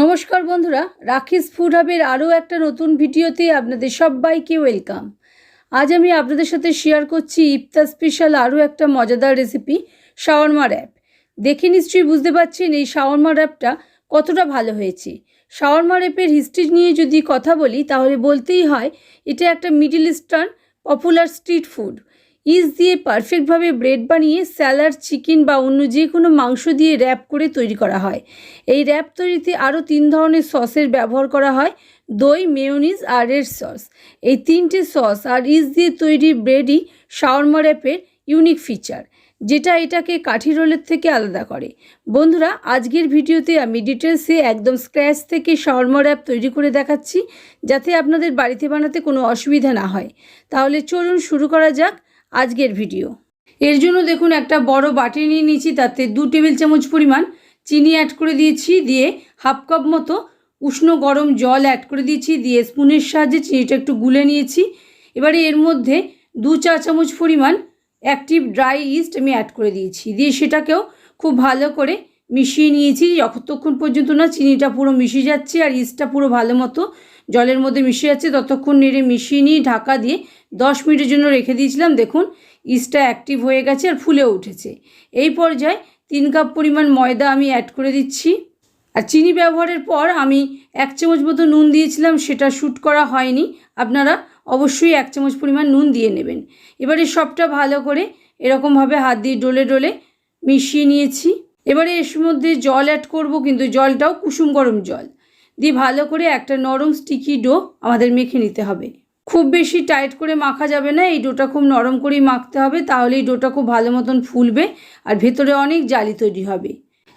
নমস্কার বন্ধুরা, রাখিস ফুড হাবের আরও একটা নতুন ভিডিওতে আপনাদের সবাইকে ওয়েলকাম। আজ আমি আপনাদের সাথে শেয়ার করছি ইফতার স্পেশাল আরও একটা মজাদার রেসিপি শাওয়ারমা র্যাপ দেখে নিশ্চয়ই বুঝতে পারছেন এই শাওয়ারমা র্যাপটা কতটা ভালো হয়েছে। শাওয়ারমা র্যাপের হিস্ট্রি নিয়ে যদি কথা বলি, তাহলে বলতেই হয় এটা একটা middle eastern popular street food yeast দিয়ে পারফেক্টভাবে ব্রেড বানিয়ে স্যালাড চিকেন বা অন্য যে কোনো মাংস দিয়ে র্যাপ করে তৈরি করা হয়। এই র্যাপ তৈরিতে আরও তিন ধরনের সসের ব্যবহার করা হয়, দই মেয়নিজ আর রেড সস এই তিনটে সস আর ইস্ট দিয়ে তৈরি ব্রেডই শাওয়ারমা র্যাপের ইউনিক ফিচার যেটা এটাকে কাঠি রোলের থেকে আলাদা করে। বন্ধুরা, আজকের ভিডিওতে আমি ডিটেলসে একদম স্ক্র্যাচ থেকে শাওয়ারমা র্যাপ তৈরি করে দেখাচ্ছি, যাতে আপনাদের বাড়িতে বানাতে কোনো অসুবিধা না হয়। তাহলে চলুন শুরু করা যাক। আজকের ভিডিও। এর জন্য দেখুন একটা বড় বাটি নিয়ে নিয়েছি, তাতে দু টেবিল চামচ পরিমাণ চিনি অ্যাড করে দিয়েছি, দিয়ে হাফ কাপ মতো উষ্ণ গরম জল অ্যাড করে দিয়েছি, দিয়ে স্পুনের সাহায্যে চিনিটা একটু গুলে নিয়েছি। এবারে এর মধ্যে দু চা চামচ পরিমাণ অ্যাক্টিভ ড্রাই ইস্ট আমি অ্যাড করে দিয়েছি, দিয়ে সেটাকেও খুব ভালো করে মিশিয়ে নিয়েছি। যতক্ষণ পর্যন্ত না চিনিটা পুরো মিশে যাচ্ছে আর ইস্টটা পুরো ভালো মতো জলের মধ্যে মিশে যাচ্ছে, ততক্ষণ নেড়ে মিশিয়ে নিয়ে ঢাকা দিয়ে দশ মিনিটের জন্য রেখে দিয়েছিলাম। দেখুন, ইস্টটা অ্যাক্টিভ হয়ে গেছে আর ফুলে উঠেছে। এই পর্যায়ে তিন কাপ পরিমাণ ময়দা আমি অ্যাড করে দিচ্ছি। আর চিনি ব্যবহারের পর আমি এক চামচ মতো নুন দিয়েছিলাম, সেটা শ্যুট করা হয়নি। আপনারা অবশ্যই এক চামচ পরিমাণ নুন দিয়ে নেবেন। এবারে সবটা ভালো করে এরকমভাবে হাত দিয়ে ডলে ডলে মিশিয়ে নিয়েছি। এবারে এর মধ্যে জল অ্যাড করব, কিন্তু জলটাও কুসুম গরম জল। দিয়ে ভালো করে একটা নরম স্টিকি ডো আমাদের মেখে নিতে হবে। খুব বেশি টাইট করে মাখা যাবে না, এই ডোটা খুব নরম করেই মাখতে হবে তাহলে এই ডোটা খুব ভালো মতন ফুলবে আর ভেতরে অনেক জালি তৈরি হবে।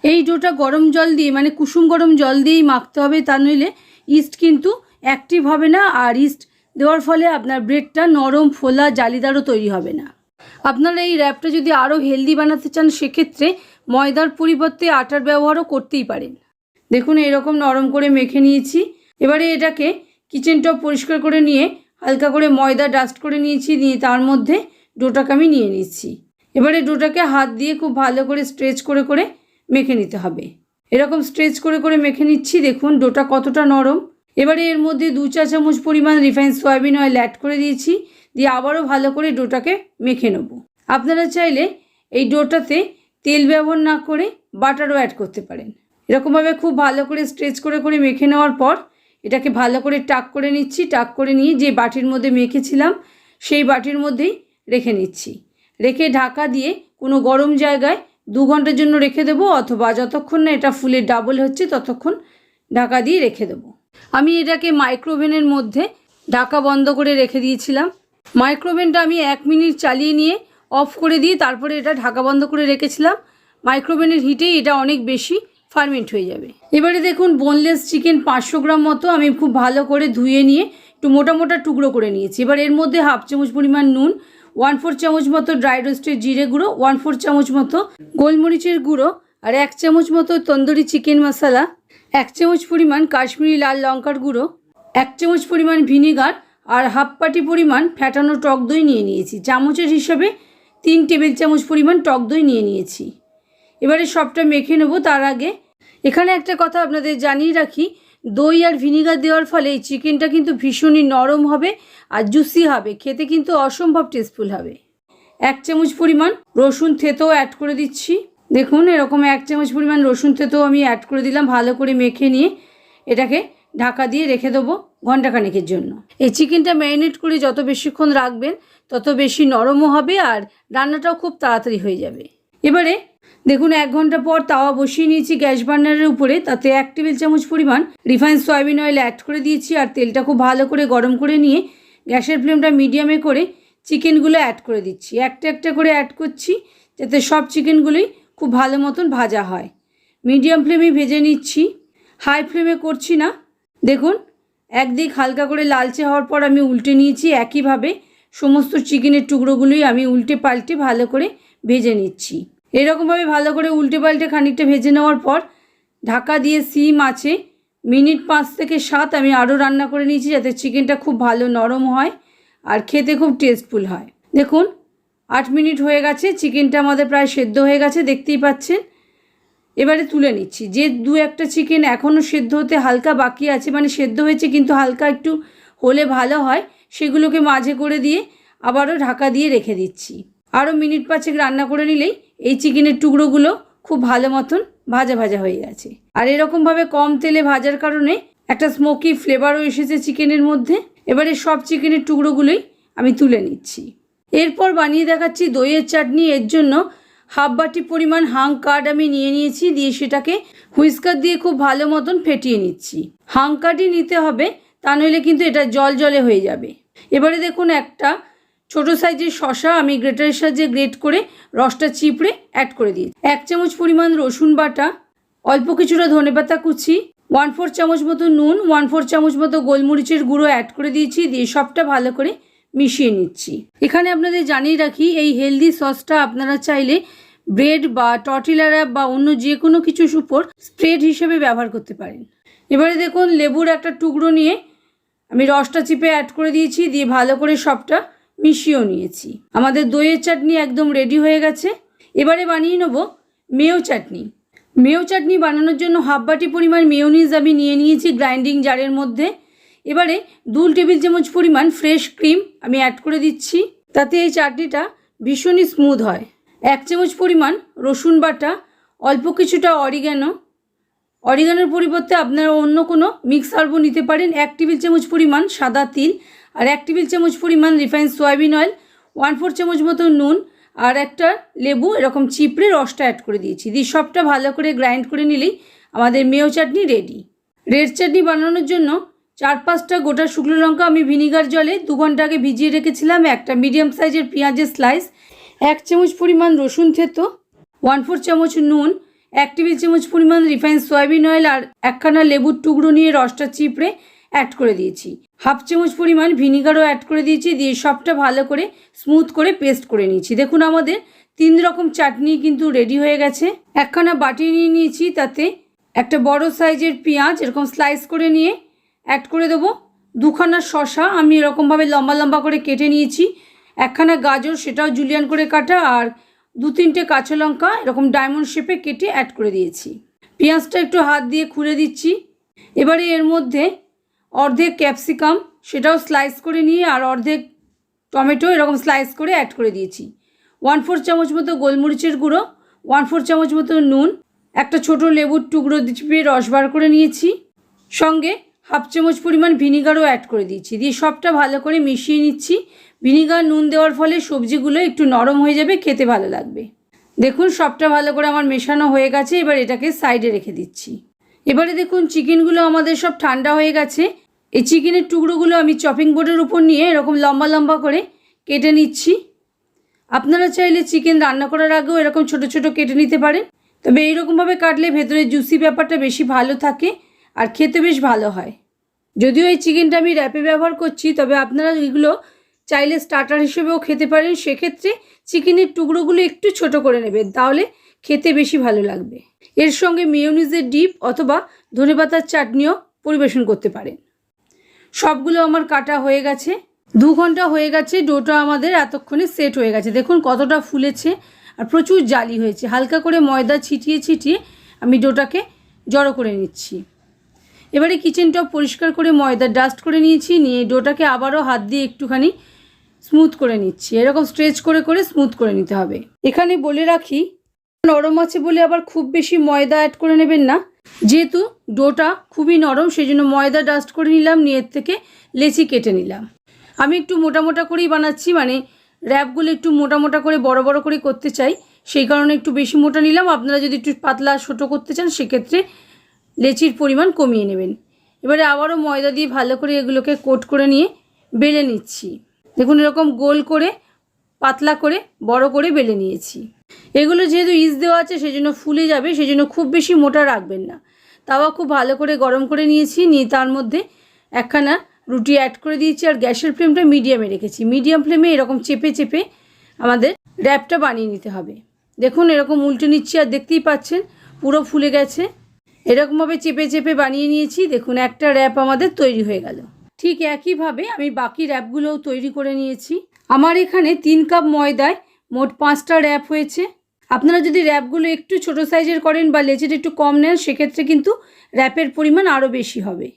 এই ডোটা গরম জল দিয়ে মানে কুসুম গরম জল দিয়েই মাখতে হবে, তা নইলে ইস্ট কিন্তু অ্যাক্টিভ হবে না আর ইস্ট দেওয়ার ফলে আপনার ব্রেডটা নরম, ফোলা, জালিদারও তৈরি হবে না। আপনারা এই র্যাপটা যদি আরও হেলদি বানাতে চান, সেক্ষেত্রে ময়দার পরিবর্তে আটার ব্যবহারও করতেই পারেন। দেখুন এরকম নরম করে মেখে নিয়েছি। এবারে এটাকে কিচেন টপ পরিষ্কার করে নিয়ে হালকা করে ময়দা ডাস্ট করে নিয়েছি, নিয়ে তার মধ্যে ডোটাকে আমি নিয়ে নিচ্ছি। এবারে ডোটাকে হাত দিয়ে খুব ভালো করে স্ট্রেচ করে করে মেখে নিতে হবে। এরকম স্ট্রেচ করে করে মেখে নিচ্ছি, দেখুন ডোটা কতটা নরম। এবারে এর মধ্যে দু চা চামচ পরিমাণ রিফাইন সয়াবিন অয়েল অ্যাড করে দিয়েছি, দিয়ে আবারও ভালো করে ডোটাকে মেখে নেব। আপনারা চাইলে এই ডোটাতে তেল ব্যবহার না করে বাটারও অ্যাড করতে পারেন। এরকমভাবে খুব ভালো করে স্ট্রেচ করে করে মেখে নেওয়ার পর, এটাকে ভালো করে টাক করে নিচ্ছি টাক করে নিয়ে যে বাটির মধ্যে মেখেছিলাম, সেই বাটির মধ্যেই রেখে নিচ্ছি। রেখে ঢাকা দিয়ে কোনো গরম জায়গায় দু ঘণ্টার জন্য রেখে দেবো অথবা যতক্ষণ না এটা ফুলে ডাবল হচ্ছে ততক্ষণ ঢাকা দিয়ে রেখে দেবো। আমি এটাকে মাইক্রোওভেনের মধ্যে ঢাকা বন্ধ করে রেখে দিয়েছিলাম। মাইক্রোওভেনটা আমি এক মিনিট চালিয়ে নিয়ে অফ করে দিয়ে তারপরে এটা ঢাকা বন্ধ করে রেখেছিলাম। মাইক্রোওভেনের হিটেই এটা অনেক বেশি ফার্মেন্ট হয়ে যাবে। এবারে দেখুন বোনলেস চিকেন পাঁচশো গ্রাম মতো আমি খুব ভালো করে ধুয়ে নিয়ে একটু মোটা মোটা টুকরো করে নিয়েছি। এবার এর মধ্যে হাফ চামচ পরিমাণ নুন ওয়ান ফোর চামচ মতো ড্রাই রোস্টের জিরে গুঁড়ো ওয়ান ফোর চামচ মতো গোলমরিচের গুঁড়ো আর এক চামচ মতো তন্দুরি চিকেন মশলা এক চামচ পরিমাণ কাশ্মীরি লাল লঙ্কার গুঁড়ো, এক চামচ পরিমাণ ভিনিগার আর হাফ পাটি পরিমাণ ফ্যাটানো টক দই নিয়ে নিয়েছি। চামচের হিসাবে তিন টেবিল চামচ পরিমাণ টক দই নিয়ে নিয়েছি। এবারে সবটা মেখে নেব তার আগে। এখানে একটা কথা আপনাদের জানিয়ে রাখি, দই আর ভিনিগার দেওয়ার ফলে এই চিকেনটা কিন্তু ভীষণই নরম হবে আর জুসি হবে, খেতে কিন্তু অসম্ভব টেস্টফুল হবে। এক চামচ পরিমাণ রসুন থেতো অ্যাড করে দিচ্ছি। দেখুন, এরকম এক চামচ পরিমাণ রসুন থেতো আমি অ্যাড করে দিলাম, ভালো করে মেখে নিয়ে এটাকে ঢাকা দিয়ে রেখে দেবো ঘন্টাখানেকের জন্য। এই চিকেনটা ম্যারিনেট করে যত বেশিক্ষণ রাখবেন, তত বেশি নরমও হবে আর রান্নাটাও খুব তাড়াতাড়ি হয়ে যাবে। এবারে দেখুন, এক ঘণ্টা পর তাওয়া বসিয়ে নিয়েছি গ্যাস বার্নারের উপরে। তাতে এক টেবিল চামচ পরিমাণ রিফাইন সয়াবিন অয়েল অ্যাড করে দিয়েছি আর তেলটা খুব ভালো করে গরম করে নিয়ে গ্যাসের ফ্লেমটা মিডিয়ামে করে চিকেনগুলো অ্যাড করে দিচ্ছি। একটা একটা করে অ্যাড করছি যাতে সব চিকেনগুলোই খুব ভালো মতন ভাজা হয়। মিডিয়াম ফ্লেমে ভেজে নিচ্ছি। হাই ফ্লেমে করছি না। দেখুন, একদিক হালকা করে লালচে হওয়ার পর আমি উল্টে নিয়েছি। একইভাবে সমস্ত চিকেনের টুকরোগুলোই আমি উল্টে পাল্টে ভালো করে ভেজে নিচ্ছি। এরকমভাবে ভালো করে উল্টে পাল্টে খানিকটা ভেজে নেওয়ার পর ঢাকা দিয়ে সিম আছে। মিনিট পাঁচ থেকে সাত আমি আরও রান্না করে নিয়েছি যাতে চিকেনটা খুব ভালো নরম হয় আর খেতে খুব টেস্টফুল হয়। দেখুন, আট মিনিট হয়ে গেছে, চিকেনটা আমাদের প্রায় সেদ্ধ হয়ে গেছে, দেখতেই পাচ্ছেন। এবারে তুলে নিচ্ছি। যে দু একটা চিকেন এখনও সেদ্ধ হতে হালকা বাকি আছে মানে সেদ্ধ হয়েছে কিন্তু হালকা একটু হলে ভালো হয়, সেগুলোকে মাঝে করে দিয়ে আবারও ঢাকা দিয়ে রেখে দিচ্ছি। আরও মিনিট পাঁচেক রান্না করে নিলেই এই চিকেনের টুকরোগুলো খুব ভালো মতন ভাজা ভাজা হয়ে গেছে। আর এরকমভাবে কম তেলে ভাজার কারণে একটা স্মোকি ফ্লেভারও এসেছে চিকেনের মধ্যে। এবারে সব চিকেনের টুকরোগুলোই আমি তুলে নিচ্ছি। এরপর বানিয়ে দেখাচ্ছি দইয়ের চাটনি। এর জন্য হাফ বাটি পরিমাণ হাং কার্ড আমি নিয়ে নিয়েছি। দিয়ে সেটাকে হুইস্কার দিয়ে খুব ভালো মতন ফেটিয়ে নিচ্ছি। হাং কার্ডই নিতে হবে, তা নইলে কিন্তু এটা জল জলে হয়ে যাবে। এবারে দেখুন একটা ছোট সাইজের শশা আমি গ্রেটারের সাহায্যে গ্রেট করে রসটা চিপড়ে অ্যাড করে দিয়েছি। এক চামচ পরিমাণ রসুন বাটা, অল্প কিছুটা ধনেপাতা কুচি ওয়ান ফোর চামচ মতো নুন ওয়ান ফোর চামচ মতো গোলমরিচের গুঁড়ো অ্যাড করে দিয়েছি, দিয়ে সবটা ভালো করে মিশিয়ে নিচ্ছি। এখানে আপনাদের জানিয়ে রাখি, এই হেলদি সসটা আপনারা চাইলে ব্রেড বা টর্টিলা র্যাপ বা অন্য যে কোনো কিছুর উপর স্প্রেড হিসেবে ব্যবহার করতে পারেন। এবারে দেখুন, লেবুর একটা টুকরো নিয়ে আমি রসটা চিপে অ্যাড করে দিয়েছি, দিয়ে ভালো করে সবটা মিশিয়েও নিয়েছি। আমাদের দইয়ের চাটনি একদম রেডি হয়ে গেছে। এবারে বানিয়ে নেব মেয় চাটনি। মেয় চাটনি বানানোর জন্য হাফ বাটি পরিমাণ মেয়োনিজ আমি নিয়ে নিয়েছি গ্রাইন্ডিং জারের মধ্যে। এবারে দু টেবিল চামচ পরিমাণ ফ্রেশ ক্রিম আমি অ্যাড করে দিচ্ছি। তাতে এই চাটনিটা ভীষণই স্মুথ হয়। এক চামচ পরিমাণ রসুন বাটা, অল্প কিছুটা অরিগ্যানো অরিগানোর পরিবর্তে আপনারা অন্য কোনো মিক্স হার্বও নিতে পারেন। এক টেবিল চামচ পরিমাণ সাদা তিল। আর এক টেবিল চামচ পরিমাণ refine soybean oil one four চামচ মতো নুন আর একটা লেবু, এরকম চিপড়ে রসটা অ্যাড করে দিয়েছি। দিয়ে সবটা ভালো করে গ্রাইন্ড করে নিলেই আমাদের মেয় চাটনি রেডি রেড চাটনি বানানোর জন্য চার পাঁচটা গোটা শুকনো লঙ্কা আমি ভিনিগার জলে দু ঘণ্টা আগে ভিজিয়ে রেখেছিলাম, একটা মিডিয়াম সাইজের পেঁয়াজের স্লাইস এক চামচ পরিমাণ রসুন থেতো ওয়ান ফোর চামচ নুন, এক টেবিল চামচ পরিমাণ রিফাইন সয়াবিন অয়েল আর একখানা লেবুর টুকরো নিয়ে রসটা চিপড়ে অ্যাড করে দিয়েছি। হাফ চামচ পরিমাণ ভিনিগারও অ্যাড করে দিয়েছি, দিয়ে সবটা ভালো করে স্মুথ করে পেস্ট করে নিয়েছি। দেখুন আমাদের তিন রকম চাটনি কিন্তু রেডি হয়ে গেছে। একখানা বাটি নিয়ে নিয়েছি, তাতে একটা বড় সাইজের পেঁয়াজ, এরকম স্লাইস করে নিয়ে অ্যাড করে দেবো। দুখানা শশা আমি এরকমভাবে লম্বা লম্বা করে কেটে নিয়েছি। একখানা গাজর, সেটাও জুলিয়ান করে কাটা, আর দু তিনটে কাঁচা লঙ্কা, এরকম ডায়মন্ড শেপে কেটে অ্যাড করে দিয়েছি। পেঁয়াজটা একটু হাত দিয়ে খুলে দিচ্ছি। এবারে এর মধ্যে অর্ধেক ক্যাপসিকাম সেটাও স্লাইস করে নিয়ে আর অর্ধেক টমেটো এরকম স্লাইস করে অ্যাড করে দিয়েছি। ওয়ান ফোর চামচ মতো গোলমরিচের গুঁড়ো ওয়ান ফোর চামচ মতো নুন, একটা ছোট লেবুর টুকরো চিপিয়ে রস বার করে নিয়েছি। সঙ্গে হাফ চামচ পরিমাণ ভিনিগারও অ্যাড করে দিয়েছি। দিয়ে সবটা ভালো করে মিশিয়ে নিচ্ছি। ভিনিগার, নুন দেওয়ার ফলে সবজিগুলো একটু নরম হয়ে যাবে, খেতে ভালো লাগবে। দেখুন, সবটা ভালো করে আমার মেশানো হয়ে গেছে। এবার এটাকে সাইডে রেখে দিচ্ছি। এবারে দেখুন চিকেনগুলো আমাদের সব ঠান্ডা হয়ে গেছে। এই চিকেনের টুকরোগুলো আমি চপিং বোর্ডের উপর নিয়ে এরকম লম্বা লম্বা করে কেটে নিচ্ছি। আপনারা চাইলে চিকেন রান্না করার আগেও এরকম ছোট ছোট কেটে নিতে পারেন। তবে এইরকমভাবে কাটলে ভেতরে জুসি ব্যাপারটা বেশি ভালো থাকে আর খেতে বেশ ভালো হয়। যদিও এই চিকেনটা আমি র্যাপে ব্যবহার করছি, তবে আপনারা এগুলো চাইলে স্টার্টার হিসেবেও খেতে পারেন। সেক্ষেত্রে চিকেনের টুকরোগুলো একটু ছোট করে নেবেন, তাহলে খেতে বেশি ভালো লাগবে। এর সঙ্গে মেয়োনিজের ডিপ অথবা ধনেপাতার চাটনিও পরিবেশন করতে পারেন। সবগুলো আমার কাটা হয়ে গেছে। দু ঘণ্টা হয়ে গেছে, ডোটা আমাদের এতক্ষণে সেট হয়ে গেছে। দেখুন কতটা ফুলেছে আর প্রচুর জালি হয়েছে। হালকা করে ময়দা ছিটিয়ে ছিটিয়ে আমি ডোটাকে জড়ো করে নিচ্ছি। এবারে কিচেন টপ পরিষ্কার করে ময়দা ডাস্ট করে নিয়েছি, নিয়ে ডোটাকে আবারও হাত দিয়ে একটুখানি স্মুথ করে নিচ্ছি। এরকম স্ট্রেচ করে করে স্মুথ করে নিতে হবে। এখানে বলে রাখি, নরম আছে বলে আবার খুব বেশি ময়দা অ্যাড করে নেবেন না। যেহেতু ডোটা খুবই নরম সেই জন্য ময়দা ডাস্ট করে নিলাম, নিয়ে থেকে লেচি কেটে নিলাম। আমি একটু মোটা মোটা করেই বানাচ্ছি মানে র্যাপগুলো একটু মোটা মোটা করে বড় বড় করে করতে চাই, সেই কারণে একটু বেশি মোটা নিলাম। আপনারা যদি একটু পাতলা ছোটো করতে চান, সেক্ষেত্রে লেচির পরিমাণ কমিয়ে নেবেন। এবারে আবারও ময়দা দিয়ে ভালো করে এগুলোকে কোট করে নিয়ে বেলে নিচ্ছি। দেখুন এরকম গোল করে পাতলা করে, বড় করে বেলে নিয়েছি। এগুলো যেহেতু ইস দেওয়া আছে সেই জন্য ফুলে যাবে সেই জন্য খুব বেশি মোটা রাখবেন না। তাওয়া খুব ভালো করে গরম করে নিয়েছি, নিয়ে তার মধ্যে একখানা রুটি অ্যাড করে দিয়েছি আর গ্যাসের ফ্লেমটা মিডিয়ামে রেখেছি। মিডিয়াম ফ্লেমে এরকম চেপে চেপে আমাদের র্যাপটা বানিয়ে নিতে হবে। দেখুন, এরকম উল্টে নিচ্ছি আর দেখতেই পাচ্ছেন, পুরো ফুলে গেছে। এরকমভাবে চেপে চেপে বানিয়ে নিয়েছি, দেখুন, একটা র্যাপ আমাদের তৈরি হয়ে গেল। ঠিক একইভাবে আমি বাকি র্যাপগুলোও তৈরি করে নিয়েছি। আমার এখানে তিন কাপ ময়দায় মোট পাঁচটা র্যাপ হয়েছে। আপনারা যদি র্যাপগুলো একটু ছোট সাইজের করেন বা লেচের একটু কম নেন, সেক্ষেত্রে কিন্তু র্যাপের পরিমাণ আরও বেশি হবে।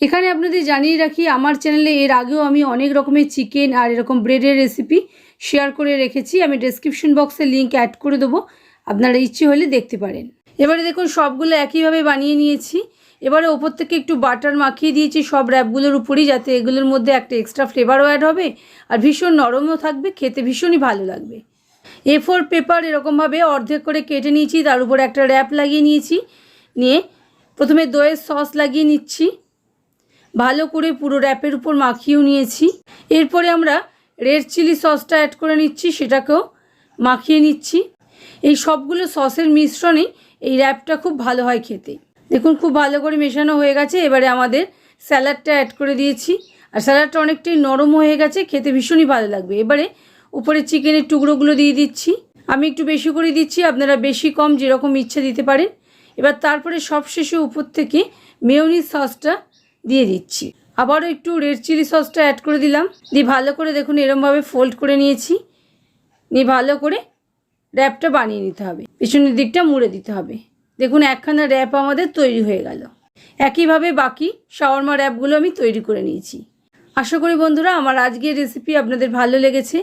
এখানে আপনাদের জানিয়ে রাখি, আমার চ্যানেলে এর আগেও আমি অনেক রকমের চিকেন আর এরকম ব্রেডের রেসিপি শেয়ার করে রেখেছি। আমি ডেসক্রিপশন বক্সে লিঙ্ক অ্যাড করে দেবো। আপনারা ইচ্ছে হলে দেখতে পারেন। এবারে দেখুন, সবগুলো একইভাবে বানিয়ে নিয়েছি। এবারে ওপর থেকে একটু বাটার মাখিয়ে দিয়েছি, সব র্যাপগুলোর উপরই, যাতে এগুলোর মধ্যে একটা এক্সট্রা ফ্লেভারও অ্যাড হবে আর ভীষণ নরমও থাকবে, খেতে ভীষণই ভালো লাগবে। এ ফোর পেপার এরকমভাবে অর্ধেক করে কেটে নিয়েছি, তার উপরে একটা র্যাপ লাগিয়ে নিয়েছি, নিয়ে প্রথমে দইয়ের সস লাগিয়ে নিচ্ছি, ভালো করে পুরো র্যাপের উপর মাখিয়েও নিয়েছি। এরপরে আমরা রেড চিলি সসটা অ্যাড করে নিচ্ছি, সেটাকেও মাখিয়ে নিচ্ছি। এই সবগুলো সসের মিশ্রণে এই র্যাপটা খুব ভালো হয় খেতে। দেখুন, খুব ভালো করে মেশানো হয়ে গেছে। এবারে আমাদের স্যালাডটা অ্যাড করে দিয়েছি। আর স্যালাডটা অনেকটাই নরম হয়ে গেছে, খেতে ভীষণই ভালো লাগবে। এবারে উপরে চিকেনের টুকরোগুলো দিয়ে দিচ্ছি। আমি একটু বেশি করে দিচ্ছি, আপনারা বেশি কম যেরকম ইচ্ছে দিতে পারেন। এবার তারপরে সবশেষে উপর থেকে মেয়নিজ সসটা দিয়ে দিচ্ছি। আবারও একটু রেড চিলি সসটা অ্যাড করে দিলাম। দিয়ে ভালো করে দেখুন, এরমভাবে ফোল্ড করে নিয়েছি। নিয়ে ভালো করে র্যাপটা বানিয়ে নিতে হবে। পিছনের দিকটা মুড়ে দিতে হবে। দেখুন, একখানা র্যাপ আমাদের তৈরি হয়ে গেল। একইভাবে বাকি শাওয়ারমা র্যাপগুলো আমি তৈরি করে নিয়েছি। আশা করি বন্ধুরা, আমার আজকের রেসিপি আপনাদের ভালো লেগেছে।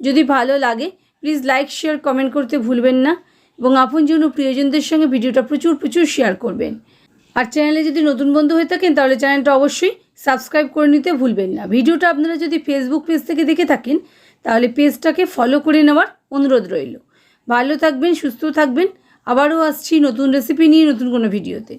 যদি ভালো লাগে প্লিজ লাইক শেয়ার কমেন্ট করতে ভুলবেন না। এবং আপনজন ও প্রিয়জনদের সঙ্গে ভিডিওটা প্রচুর প্রচুর শেয়ার করবেন। আর চ্যানেলে যদি নতুন বন্ধু হয়ে থাকেন, তাহলে চ্যানেলটা অবশ্যই সাবস্ক্রাইব করে নিতে ভুলবেন না। ভিডিওটা আপনারা যদি ফেসবুক পেজ থেকে দেখে থাকেন, তাহলে পেজটাকে ফলো করে নেওয়ার অনুরোধ রইল। ভালো থাকবেন, সুস্থ থাকবেন। আবারও আসছি নতুন রেসিপি নিয়ে নতুন কোনো ভিডিওতে।